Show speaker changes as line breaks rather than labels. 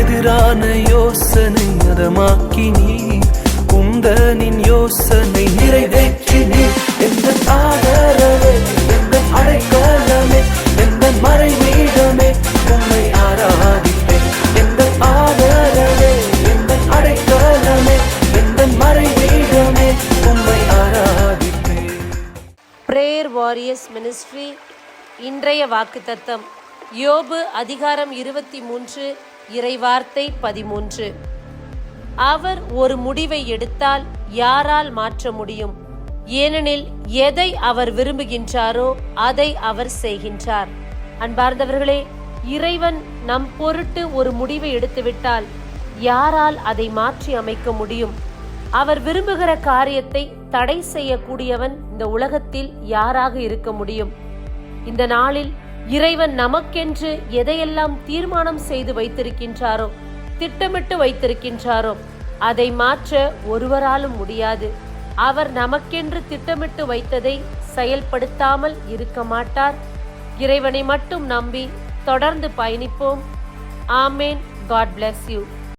எதிரான யோசனை அதமாக்கி நீ உந்தனின் யோசனை நிறைவேற்றி நீ எந்த ஆதரவே எந்த அடைக்கலமே எந்த மறைவீடமே உண்மை ஆராதிப்பேன். எந்த ஆதரவே எந்த அடைக்கலமே எந்த மறைவீடமே உண்மை ஆராதிப்பேன்.
பிரேயர் வாரியர்ஸ் மினிஸ்ட்ரி இன்றைய வாக்குத்தத்தம் யோபு அதிகாரம் இருபத்தி மூன்று இறைவார்த்தை பதிமூன்று. அவர் ஒரு முடிவை எடுத்தால் யாரால் மாற்ற முடியும்? ஏனெனில் எதை அவர் விரும்புகின்றாரோ அதை அவர் செய்கின்றார். அன்பார்ந்தவர்களே இறைவன் நம் பொருட்டு ஒரு முடிவை எடுத்துவிட்டால் யாரால் அதை மாற்றி அமைக்க முடியும்? அவர் விரும்புகிற காரியத்தை தடை செய்யக்கூடியவன் இந்த உலகத்தில் யாராக இருக்க முடியும்? இந்த நாளில் இறைவன் நமக்கென்று எதையெல்லாம் தீர்மானம் செய்து வைத்திருக்கின்றாரோ திட்டமிட்டு வைத்திருக்கின்றாரோ அதை மாற்ற ஒருவராலும் முடியாது. அவர் நமக்கென்று திட்டமிட்டு வைத்ததை செயல்படுத்தாமல் இருக்க மாட்டார். இறைவனை மட்டும் நம்பி தொடர்ந்து பயணிப்போம். ஆமேன். God bless you